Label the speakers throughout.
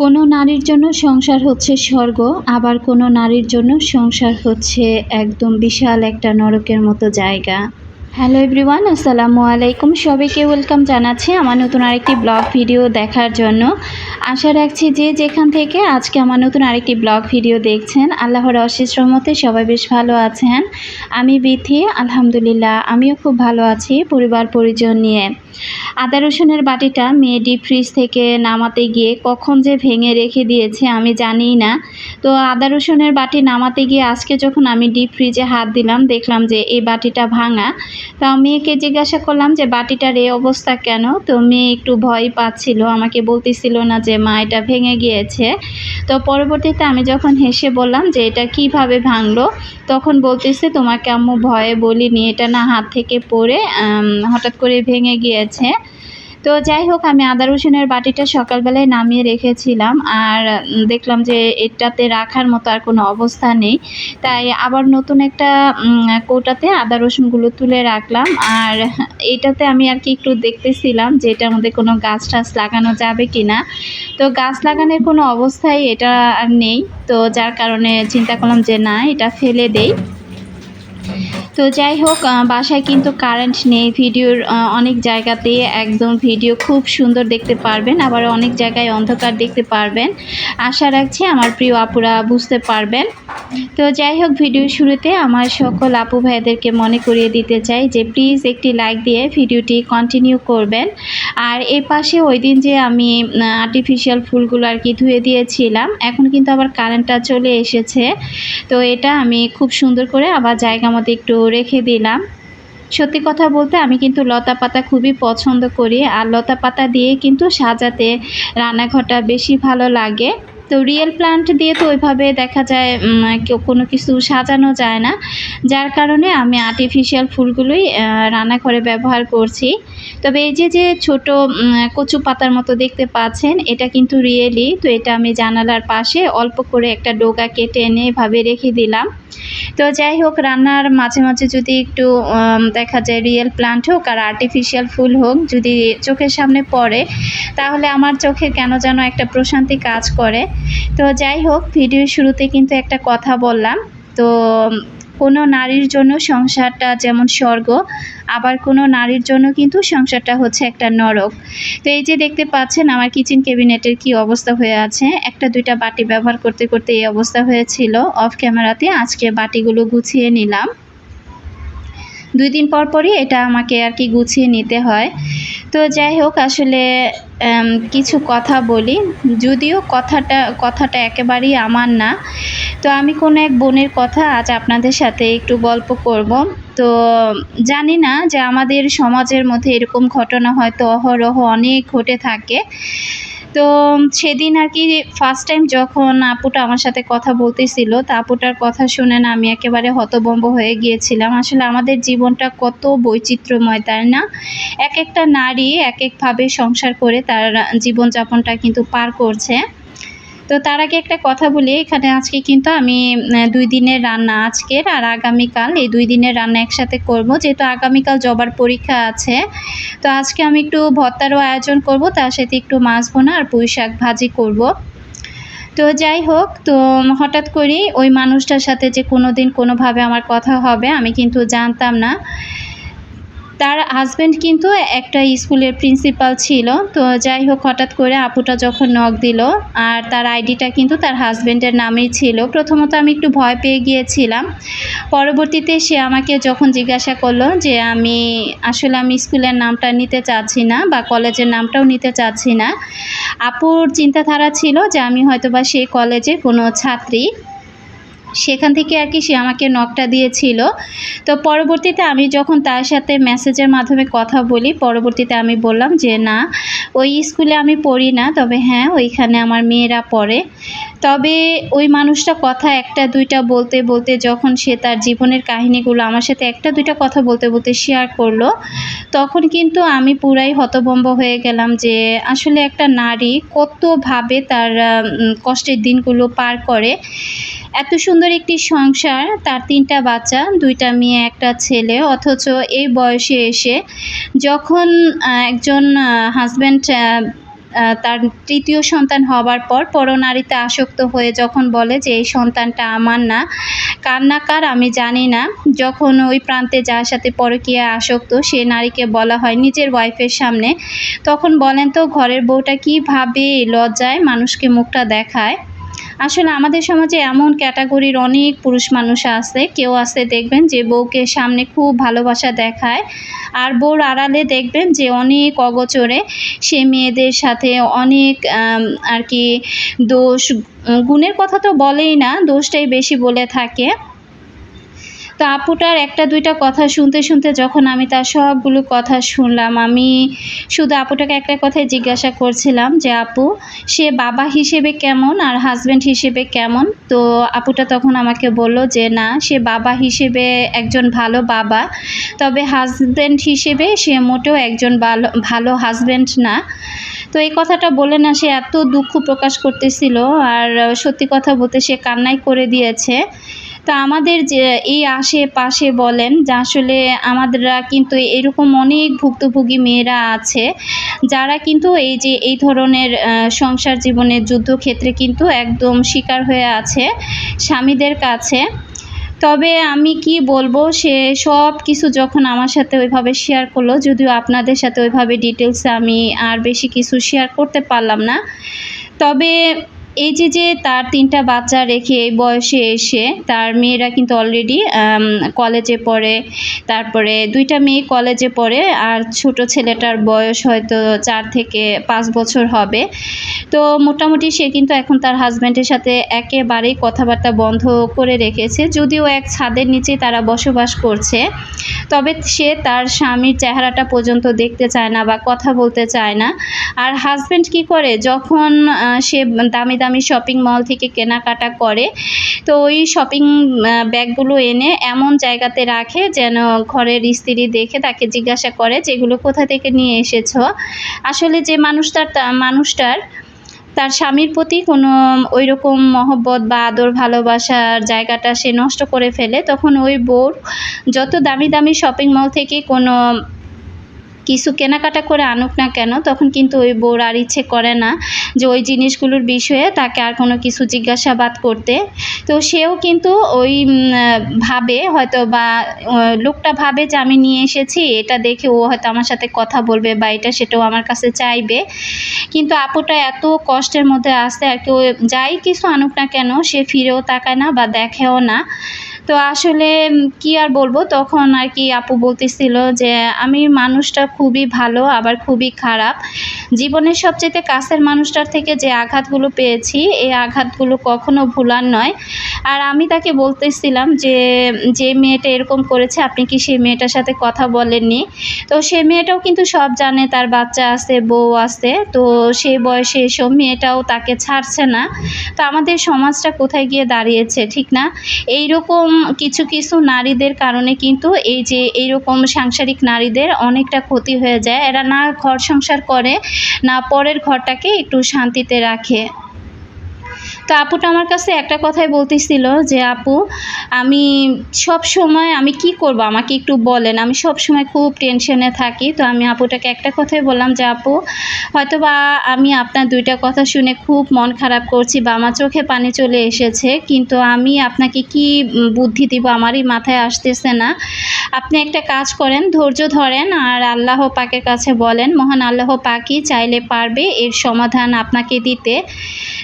Speaker 1: কোনো নারীর জন্য সংসার হচ্ছে স্বর্গ, আবার কোনো নারীর জন্য সংসার হচ্ছে একদম বিশাল একটা নরকের মতো জায়গা। হ্যালো এভরিওয়ান, আসসালামু আলাইকুম। সবাইকে ওয়েলকাম জানাচ্ছি আমার নতুন আরেকটি ব্লগ ভিডিও দেখার জন্য। আশা রাখছি যে যেখান থেকে আজকে আমার নতুন আরেকটি ব্লগ ভিডিও দেখছেন, আল্লাহর অশেষ রহমতে সবাই বেশ ভালো আছেন। আমি বিথি, আলহামদুলিল্লাহ, আমিও খুব ভালো আছি পরিবার পরিজন নিয়ে। আদা রসুনের বাটিটা মেয়ে ডিপ ফ্রিজ থেকে নামাতে গিয়ে কখন যে ভেঙে রেখে দিয়েছে আমি জানিই না। তো আদা রসুনের বাটি নামাতে গিয়ে আজকে যখন আমি ডিপ ফ্রিজে হাত দিলাম, দেখলাম যে এই বাটিটা ভাঙা। তো মেয়েকে জিজ্ঞাসা করলাম যে, বাটিটার এই অবস্থা কেন? তো মেয়ে একটু ভয় পাচ্ছিল, আমাকে বলতেছিল না যে, মা, এটা ভেঙে গিয়েছে। তো পরবর্তীতে আমি যখন হেসে বললাম যে, এটা কীভাবে ভাঙলো? তখন বলতেছে, তোমাকে আম্মু ভয়ে বলিনি, এটা না হাত থেকে পড়ে হঠাৎ করে ভেঙে গিয়েছে। তো যাই হোক, আমি আদা রসুনের বাটিটা সকালবেলায় নামিয়ে রেখেছিলাম আর দেখলাম যে এটাতে রাখার মতো আর কোনো অবস্থা নেই। তাই আবার নতুন একটা কৌটাতে আদা রসুনগুলো তুলে রাখলাম। আর এটাতে আমি আর কি একটু দেখতেছিলাম যে এটার মধ্যে কোনো গাছ টাছ লাগানো যাবে কি না তো গাছ লাগানোর কোনো অবস্থায় এটা আর নেই। তো যার কারণে চিন্তা করলাম যে না, এটা ফেলে দেই। তো যাই হোক বাসায় কিন্তু কারেন্ট নেই। ভিডিওর অনেক জায়গাতে একদম ভিডিও খুব সুন্দর দেখতে পারবেন, আবার অনেক জায়গায় অন্ধকার দেখতে পারবেন। আশা রাখছি আমার প্রিয় আপুরা বুঝতে পারবেন। তো যাই হোক ভিডিও শুরুতে আমার সকল আপু ভাইদেরকে মনে করিয়ে দিতে চাই যে প্লিজ একটি লাইক দিয়ে ভিডিওটি কন্টিনিউ করবেন। আর এর পাশে ওই দিন যে আমি আর্টিফিশিয়াল ফুলগুলো আর কি ধুয়ে দিয়েছিলাম, এখন কিন্তু আবার কারেন্টটা চলে এসেছে। তো এটা আমি খুব সুন্দর করে আবার জায়গা মতো একটু রেখে দিলাম। সত্যি কথা বলতে আমি কিন্তু লতা পাতা খুবই পছন্দ করি। আর লতা পাতা দিয়ে কিন্তু সাজাতে রান্নাঘরটা বেশি ভালো লাগে। তো রিয়েল প্লান্ট দিয়ে তো ওইভাবে দেখা যায় কোনো কিছু সাজানো যায় না। যার কারণে আমি আর্টিফিশিয়াল ফুলগুলোই রান্নাঘরে ব্যবহার করছি। তবে এই যে যে ছোট কচু পাতার মতো দেখতে পাচ্ছেন, এটা কিন্তু রিয়েলি তো এটা আমি জানালার পাশে অল্প করে একটা ডোগা কেটে এনে এভাবে রেখে দিলাম। তো যাই হোক, রান্নার মাঝে মাঝে যদি একটু দেখা যায় রিয়েল প্লান্ট হোক আর আর্টিফিশিয়াল ফুল হোক, যদি চোখের সামনে পড়ে, তাহলে আমার চোখে কেন যেন একটা প্রশান্তি কাজ করে। তো যাই হোক, ভিডিওর শুরুতে কিন্তু একটা কথা বললাম। তো কোনো নারীর জন্য সংসারটা যেমন স্বর্গ, আবার কোনো নারীর জন্য কিন্তু সংসারটা হচ্ছে একটা নরক। তো এই যে দেখতে পাচ্ছেন, আমার কিচেন ক্যাবিনেটের কি অবস্থা হয়ে আছে। একটা দুইটা বাটি ব্যবহার করতে করতে এই অবস্থা হয়েছিল। অফ ক্যামেরাতে আজকে বাটিগুলো গুছিয়ে নিলাম। দুই দিন পর পরই এটা আমাকে আর কি গুছিয়ে নিতে হয়। তো যাই হোক, আসলে কিছু কথা বলি। যদিও কথাটা কথাটা একেবারেই আমার না। তো আমি কোনো এক বোনের কথা আজ আপনাদের সাথে একটু গল্প করব। তো জানি না যে আমাদের সমাজের মধ্যে এরকম ঘটনা হয়তো অহরহ অনেক ঘটে থাকে। তো সেদিন আর কি ফার্স্ট টাইম যখন আপুটা আমার সাথে কথা বলতেছিল, তা আপুটার কথা শুনে না আমি একেবারে হতবম্ব হয়ে গিয়েছিলাম। আসলে আমাদের জীবনটা কত বৈচিত্র্যময়, তাই না? এক একটা নারী এক একভাবে সংসার করে তার জীবনযাপনটা কিন্তু পার করছে। তো তার আগে একটা কথা বলি, এখানে আজকে কিন্তু আমি দুই দিনের রান্না আজকের আর আগামীকাল, এই দুই দিনের রান্না একসাথে করব। যেহেতু আগামীকাল জবার পরীক্ষা আছে, তো আজকে আমি একটু ভর্তারও আয়োজন করব, তার সাথে একটু মাছ ভোনা আর পুঁই শাক ভাজি করব। তো যাই হোক, তো হঠাৎ করেই ওই মানুষটার সাথে যে কোনো দিন কোনোভাবে আমার কথা হবে, আমি কিন্তু জানতাম না। তার হাজব্যান্ড কিন্তু একটা স্কুলের প্রিন্সিপাল ছিল। তো যাই হোক, হঠাৎ করে আপুটা যখন নক দিল, আর তার আইডিটা কিন্তু তার হাজব্যান্ডের নামেই ছিল। প্রথমত আমি একটু ভয় পেয়ে গিয়েছিলাম। পরবর্তীতে সে আমাকে যখন জিজ্ঞাসা করল যে, আমি আসলে আমি স্কুলের নামটা নিতে চাচ্ছি না বা কলেজের নামটাও নিতে চাচ্ছি না। আপুর চিন্তাধারা ছিল যে, আমি হয়তোবা সেই কলেজে কোনো ছাত্রী। সেখান থেকে আর কি সে আমাকে নকটা দিয়েছিল। তো পরবর্তীতে আমি যখন তার সাথে মেসেজের মাধ্যমে কথা বলি, পরবর্তীতে আমি বললাম যে, না, ওই স্কুলে আমি পড়ি না, তবে হ্যাঁ ওইখানে আমার মেয়েরা পড়ে। তবে ওই মানুষটা কথা একটা, দুইটা বলতে বলতে যখন সে তার জীবনের কাহিনীগুলো আমার সাথে একটা, দুইটা কথা বলতে বলতে শেয়ার করল, তখন কিন্তু আমি পুরাই হতভম্ব হয়ে গেলাম যে, আসলে একটা নারী কতভাবে তার কষ্টের দিনগুলো পার করে। এত সুন্দর একটি সংসার, তার তিনটা বাচ্চা, দুইটা মেয়ে, একটা ছেলে, অথচ এই বয়সে এসে যখন একজন হাজব্যান্ড তার তৃতীয় সন্তান হবার পর পরনারীতে আসক্ত হয়ে যখন বলে যে, এই সন্তানটা আমার না কার না কার আমি জানি না। যখন ওই প্রান্তে যার সাথে পরকীয়া আসক্ত, সে নারীকে বলা হয় নিজের ওয়াইফের সামনে, তখন বলেন তো, ঘরের বউটা কীভাবে লজ্জায় মানুষকে মুখটা দেখায়? আসলে আমাদের সমাজে এমন ক্যাটাগরির অনেক পুরুষ মানুষ আছে, কেউ আছে দেখবেন যে বউকে সামনে খুব ভালোবাসা দেখায়, আর বউর আড়ালে দেখবেন যে অনেক অগচরে সে মেয়েদের সাথে অনেক আর কি দোষ গুণের কথা তো বলেই না, দোষটাই বেশি বলে থাকে। তো আপুটার একটা দুইটা কথা শুনতে শুনতে যখন আমি তার সবগুলো কথা শুনলাম, আমি শুধু আপুটাকে একটা কথাই জিজ্ঞাসা করছিলাম যে, আপু, সে বাবা হিসেবে কেমন আর হাজব্যান্ড হিসেবে কেমন? তো আপুটা তখন আমাকে বলল যে, না, সে বাবা হিসেবে একজন ভালো বাবা, তবে হাজব্যান্ড হিসেবে সে মোটেও একজন ভালো ভালো হাজব্যান্ড না। তো এই কথাটা বলে না, সে এত দুঃখ প্রকাশ করতেছিল আর সত্যি কথা বলতে সে কান্নাই করে দিয়েছে। তো আমাদের যে এই আশেপাশে বলেন যে আসলে আমাদেররা কিন্তু এরকম অনেক ভুক্তভোগী মেয়েরা আছে, যারা কিন্তু এই যে এই ধরনের সংসার জীবনের যুদ্ধক্ষেত্রে কিন্তু একদম শিকার হয়ে আছে স্বামীদের কাছে। তবে আমি কি বলব, সে সব কিছু যখন আমার সাথে ওইভাবে শেয়ার করল, যদিও আপনাদের সাথে ওইভাবে ডিটেলসে আমি আর বেশি কিছু শেয়ার করতে পারলাম না। তবে এই যে যে তার তিনটা বাচ্চা রেখে এই বয়সে এসে তার মেয়েরা কিন্তু অলরেডি কলেজে পড়ে, তারপরে দুইটা মেয়ে কলেজে পড়ে, আর ছোট ছেলেটার বয়স হয়তো চার থেকে পাঁচ বছর হবে। তো মোটামুটি সে কিন্তু এখন তার হাজব্যান্ডের সাথে একেবারেই কথাবার্তা বন্ধ করে রেখেছে। যদিও এক ছাদের নিচে তারা বসবাস করছে, তবে সে তার স্বামীর চেহারাটা পর্যন্ত দেখতে চায় না বা কথা বলতে চায় না। আর হাজব্যান্ড কি করে? যখন সে দামি দামি শপিং মল থেকে কেনাকাটা করে, তো ওই শপিং ব্যাগগুলো এনে এমন জায়গাতে রাখে যেন ঘরের স্ত্রী দেখে তাকে জিজ্ঞাসা করে যে, এগুলো কোথা থেকে নিয়ে এসেছ? আসলে যে মানুষটার মানুষটার, তার স্বামীর প্রতি কোনো ওই রকম মহব্বত বা আদর ভালোবাসার জায়গাটা সে নষ্ট করে ফেলে, তখন ওই বোর যত দামি দামি শপিং মল থেকে কোনো কিছু কেনাকাটা করে আনুক না কেন, তখন কিন্তু ওই বউর আর ইচ্ছে করে না যে ওই জিনিসগুলোর বিষয়ে তাকে আর কোনো কিছু জিজ্ঞাসাবাদ করতে। তো সেও কিন্তু ওই ভাবে হয়তো বা লোকটা ভাবে যে আমি নিয়ে এসেছি, এটা দেখে ও হয়তো আমার সাথে কথা বলবে বা এটা সেটাও আমার কাছে চাইবে। কিন্তু আপুটা এত কষ্টের মধ্যে আসতে আর কেউ যাই কিছু আনুক না কেন, সে ফিরেও তাকায় না বা দেখেও না। তো আসলে কি আর বলব? তখন আর কি আপু বলতেছিল যে, আমি মানুষটা খুবই ভালো, আবার খুবই খারাপ। জীবনের সবচেয়ে কাছের মানুষটার থেকে যে আঘাতগুলো পেয়েছি, এই আঘাতগুলো কখনো ভুলার নয়। আর আমি তাকে বলতেছিলাম যে যে মেয়েটা এরকম করেছে, আপনি কি সেই মেয়েটার সাথে কথা বলেননি? তো সে মেয়েটাও কিন্তু সব জানে, তার বাচ্চা আছে, বউ আছে, তো সেই বয়সে এসব মেয়েটাও তাকে ছাড়ছে না। তো আমাদের সমাজটা কোথায় গিয়ে দাঁড়িয়েছে, ঠিক না? এই রকম কিছু কিছু নারীদের কারণে কিন্তু এই যে এইরকম সাংসারিক নারীদের অনেকটা ক্ষতি হয়ে যায়। এরা না ঘর সংসার করে, না পরের ঘরটাকে একটু শান্তিতে রাখে। তো আপুটা আমার কাছে একটা কথাই বলতেছিল যে, আপু, আমি সব সময় আমি কি করব? আমাকে একটু বলেন। আমি সব সময় খুব টেনশনে থাকি। তো আমি আপুটাকে একটা কথাই বললাম যে, আপু হয়তো বা আমি আপনার দুইটা কথা শুনে খুব মন খারাপ করছি বা আমার চোখে পানি চলে এসেছে, কিন্তু আমি আপনাকে কি বুদ্ধি দিব? আমারই মাথায় আসতেছে না। আপনি একটা কাজ করেন, ধৈর্য ধরেন আর আল্লাহ পাকের কাছে বলেন, মহান আল্লাহ পাকই চাইলে পারবে এর সমাধান আপনাকে দিতে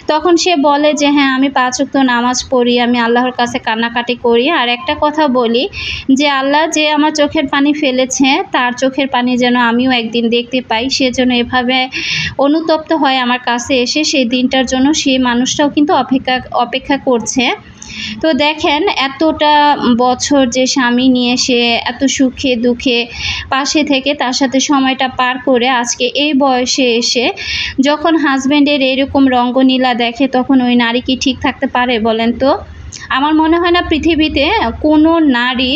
Speaker 1: তখন সে বলে যে হ্যাঁ আমি পাঁচ ওয়াক্ত নামাজ পড়ি, আমি আল্লাহর কাছে কান্নাকাটি করি। আর একটা কথা বলি যে, আল্লাহ যে আমার চোখের পানি ফেলেছে, তার চোখের পানি যেন আমিও একদিন দেখতে পাই। সে যেন এভাবে অনুতপ্ত হয় আমার কাছে এসে, সেই দিনটার জন্য সেই মানুষটাও কিন্তু অপেক্ষা অপেক্ষা করছে। তো দেখেন, এতটা বছর যে স্বামী নিয়ে সে এত সুখে দুঃখে পাশে থেকে তার সাথে সময়টা পার করে আজকে এই বয়সে এসে যখন হাজব্যান্ডের এরকম রঙ্গনীলা দেখে তখন ওই নারী কি ঠিক থাকতে পারে বলেন তো? আমার মনে হয় না পৃথিবীতে কোনো নারী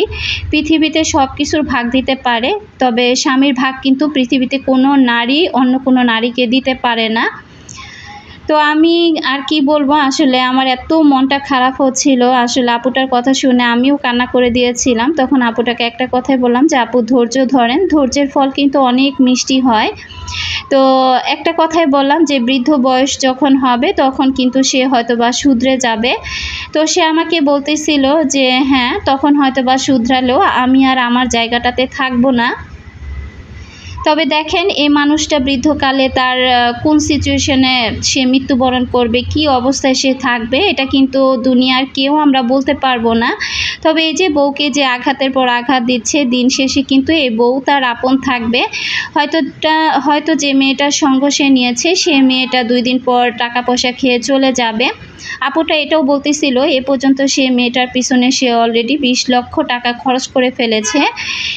Speaker 1: পৃথিবীতে সব কিছুর ভাগ দিতে পারে, তবে স্বামীর ভাগ কিন্তু পৃথিবীতে কোনো নারী অন্য কোনো নারীকে দিতে পারে না। তো আমি আর কি বলব, আসলে আমার এত মনটা খারাপ হচ্ছিল, আসলে আপুটার কথা শুনে আমিও কান্না করে দিয়েছিলাম। তখন আপুটাকে একটা কথাই বললাম যে, আপু, ধৈর্য ধরেন, ধৈর্যের ফল কিন্তু অনেক মিষ্টি হয়। তো একটা কথাই বললাম যে, বৃদ্ধ বয়স যখন হবে, তখন কিন্তু সে হয়তো বা শুধরে যাবে। তো সে আমাকে বলতেছিল যে হ্যাঁ তখন হয়তো বা শুধরালেও আমি আর আমার জায়গাটাতে থাকব না। তবে দেখেন এই মানুষটা বৃদ্ধকালে তার কোন সিচুয়েশনে সে মৃত্যুবরণ করবে, কি অবস্থায় সে থাকবে, এটা কিন্তু দুনিয়ার কেউ আমরা বলতে পারব না। তবে এই যে বউকে যে আঘাতের পর আঘাত দিচ্ছে, দিন শেষে কিন্তু এই বউ তার আপন থাকবে। হয়তো তা- হয়তো যে মেয়েটার সঙ্গ সে নিয়েছে, সে মেয়েটা দুই দিন পর টাকা পয়সা খেয়ে চলে যাবে। আপুটা এটাও বলতেছিল, এ পর্যন্ত সে মেয়েটার পিছনে সে অলরেডি বিশ লক্ষ টাকা খরচ করে ফেলেছে।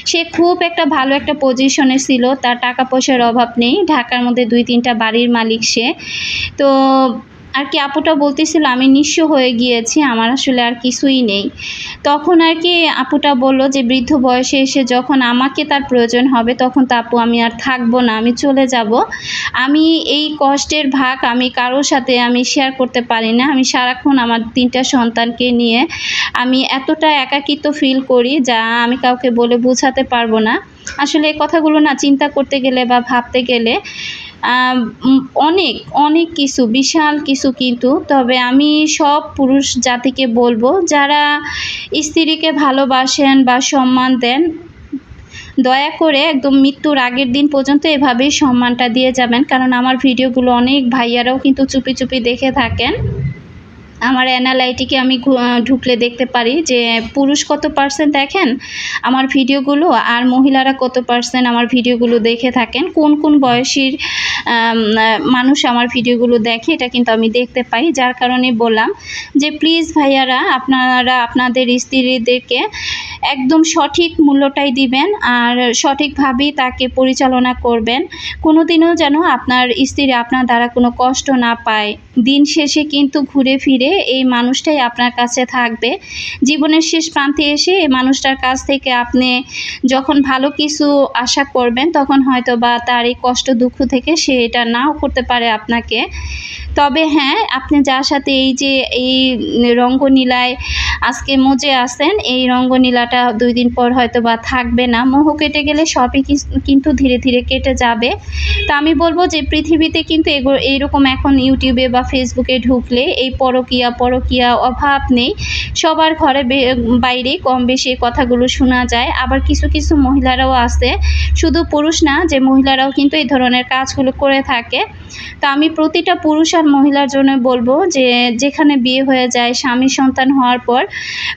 Speaker 1: সে খুব একটা ভালো একটা পজিশনে ছিল, তার টাকা পয়সার অভাব নেই। ঢাকার মধ্যে দুই তিনটা বাড়ির মালিক সে। তো আর কি আপুটা বলতেছিল, আমি নিঃস্ব হয়ে গিয়েছি, আমার আসলে আর কিছুই নেই। তখন আর কি আপুটা বলল যে, বৃদ্ধ বয়সে এসে যখন আমাকে তার প্রয়োজন হবে, তখন তো আপু, আমি আর থাকব না, আমি চলে যাব। আমি এই কষ্টের ভাগ আমি কারোর সাথে আমি শেয়ার করতে পারি না। আমি সারাক্ষণ আমার তিনটা সন্তানকে নিয়ে আমি এতটা একাকিত্ব ফিল করি যা আমি কাউকে বলে বোঝাতে পারব না। আসলে এই কথাগুলো না চিন্তা করতে গেলে বা ভাবতে গেলে অনেক অনেক কিছু, বিশাল কিছু কিন্তু। তবে আমি সব পুরুষ জাতিকে বলব, যারা স্ত্রীকে ভালোবাসেন বা সম্মান দেন, দয়া করে একদম মৃত্যুর আগের দিন পর্যন্ত এভাবেই সম্মানটা দিয়ে যাবেন। কারণ আমার ভিডিওগুলো অনেক ভাইয়ারাও কিন্তু চুপি চুপি দেখে থাকেন। আমার অ্যানালাইটিকে আমি ঢুকলে দেখতে পারি যে পুরুষ কত পার্সেন্ট দেখেন আমার ভিডিওগুলো আর মহিলারা কত পার্সেন্ট আমার ভিডিওগুলো দেখে থাকেন? কোন কোন বয়সীর মানুষ আমার ভিডিওগুলো দেখে? এটা কিন্তু আমি দেখতে পাই। যার কারণে বললাম যে প্লিজ ভাইয়ারা, আপনারা, আপনাদের স্ত্রীদেরকে একদম সঠিক মূল্যটাই দিবেন আর সঠিকভাবেই তাকে পরিচালনা করবেন। কোনোদিনও যেন আপনার স্ত্রী আপনার দ্বারা কোনো কষ্ট না পায়। দিন শেষে কিন্তু ঘুরে ফিরে এই মানুষটাই আপনার কাছে থাকবে। জীবনের শেষ প্রান্তে এসে এই মানুষটার কাছ থেকে আপনি যখন ভালো কিছু আশা করবেন, তখন হয়তো বা তার এই কষ্ট দুঃখ থেকে সে এটা নাও করতে পারে আপনাকে। তবে হ্যাঁ আপনি যার সাথে এই যে এই রঙ্গনীলায় আজকে মজে আসেন এই রঙ্গনীলাটা দুই দিন পর হয়তো বা থাকবে না। মোহ কেটে গেলে সবই কিন্তু ধীরে ধীরে কেটে যাবে। তা আমি বলব যে পৃথিবীতে কিন্তু এইরকম এখন ইউটিউবে বা ফেসবুকে ঢুকলে এই পরকিয়া পরকিয়া অভাব নেই। সবার ঘরে বাইরে কম বেশি কথাগুলো শোনা যায়। আবার কিছু কিছু মহিলারাও আছে। শুধু পুরুষ না, যে মহিলারাও কিন্তু এই ধরনের কাজগুলো করে থাকে। তো আমি প্রতিটা পুরুষ আর মহিলার জন্য বলব যে, যেখানে বিয়ে হয়ে যায়, স্বামী সন্তান হওয়ার পর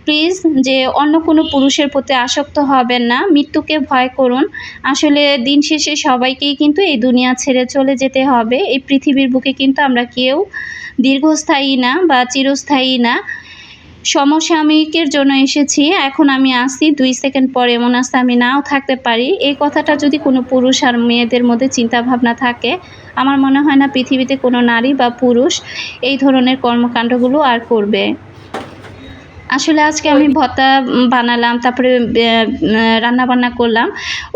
Speaker 1: প্লিজ, যে অন্য কোনো পুরুষের প্রতি আসক্ত হবেন না, মৃত্যুকে ভয় করুন। আসলে দিন শেষে সবাইকেই কিন্তু এই দুনিয়া ছেড়ে চলে যেতে হবে। এই পৃথিবীর বুকে কিন্তু আমরা কেউ দীর্ঘস্থায়ী না বা চিরস্থায়ী না। সমসাময়িকের জন্য এসেছি, এখন আমি আসি, দুই সেকেন্ড পরে এমন আসতে আমি নাও থাকতে পারি। এই কথাটা যদি কোনো পুরুষ আর মেয়েদের মধ্যে চিন্তা ভাবনা থাকে, আমার মনে হয় না পৃথিবীতে কোনো নারী বা পুরুষ এই ধরনের কর্মকাণ্ডগুলো আর করবে। আসলে আজকে আমি ভর্তা বানালাম তারপরে রান্না বান্না করলাম।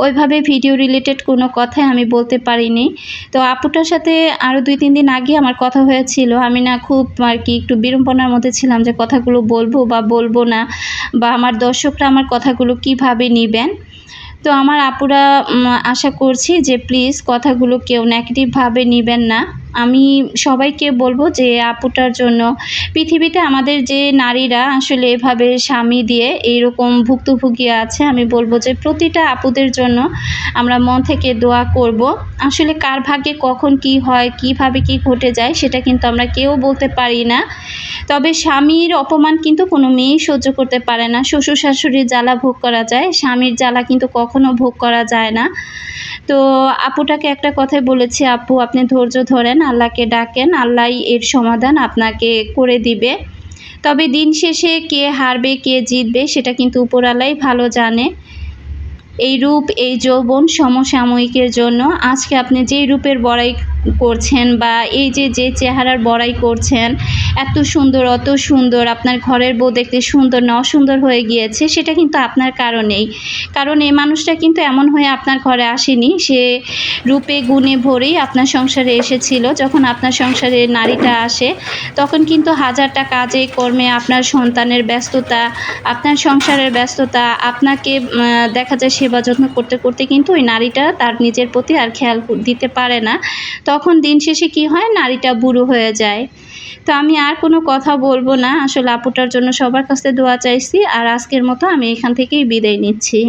Speaker 1: ওইভাবে ভিডিও রিলেটেড কোনো কথাই আমি বলতে পারিনি। তো আপুটার সাথে আরও দুই তিন দিন আগে আমার কথা হয়েছিল। আমি না খুব আর কি একটু বিড়ম্বনার মধ্যে ছিলাম যে কথাগুলো বলব বা বলব না বা আমার দর্শকরা আমার কথাগুলো কীভাবে নেবেন। তো আমার আপুরা আশা করছি যে প্লিজ কথাগুলো কেউ নেগেটিভভাবে নেবেন না। আমি সবাইকে বলব যে আপুটার জন্য পৃথিবীতে আমাদের যে নারীরা আসলে এভাবে স্বামী দিয়ে এইরকম ভুক্তভোগী আছে, আমি বলব যে প্রতিটা আপুদের জন্য আমরা মন থেকে দোয়া করব। আসলে কার ভাগ্যে কখন কি হয়, কীভাবে কি ঘটে যায় সেটা কিন্তু আমরা কেউ বলতে পারি না। তবে স্বামীর অপমান কিন্তু কোনো মেয়েই সহ্য করতে পারে না। শ্বশুর শাশুড়ির জ্বালা ভোগ করা যায়, স্বামীর জ্বালা কিন্তু কখনো ভোগ করা যায় না। তো আপুটাকে একটা কথাই বলেছি, আপু আপনি ধৈর্য ধরেন আল্লাহকে ডাকেন আল্লাহ এর সমাধান আপনাকে করে দিবে। তবে দিন শেষে কে হারবে, কে জিতবে, সেটা কিন্তু উপরালাই ভালো জানে। এই রূপ, এই যৌবন সমসাময়িকের জন্য। আজকে আপনি যেই রূপের বড়াই করছেন বা এই যে যে চেহারার বড়াই করছেন, এত সুন্দর, অত সুন্দর, আপনার ঘরের বউ দেখতে সুন্দর না অসুন্দর হয়ে গিয়েছে, সেটা কিন্তু আপনার কারণেই। কারণ এই মানুষটা কিন্তু এমন হয়ে আপনার ঘরে আসেনি। সে রূপে, গুণে ভরেই আপনার সংসারে এসেছিল। যখন আপনার সংসারে নারীটা আসে, তখন কিন্তু হাজারটা কাজে, কর্মে আপনার সন্তানের ব্যস্ততা, আপনার সংসারের ব্যস্ততা, আপনাকে দেখা যায় সেবা যত্ন করতে করতে কিন্তু ওই নারীটা তার নিজের প্রতি আর খেয়াল দিতে পারে না। তখন দিন শেষে কি হয়? নারীটা বুড়ো হয়ে যায়। তো আমি আর কোনো কথা বলব না। আসলে আপুটার জন্য সবার কাছে দোয়া চাইছি। আর আজকের মতো আমি এখান থেকেই বিদায় নিচ্ছি।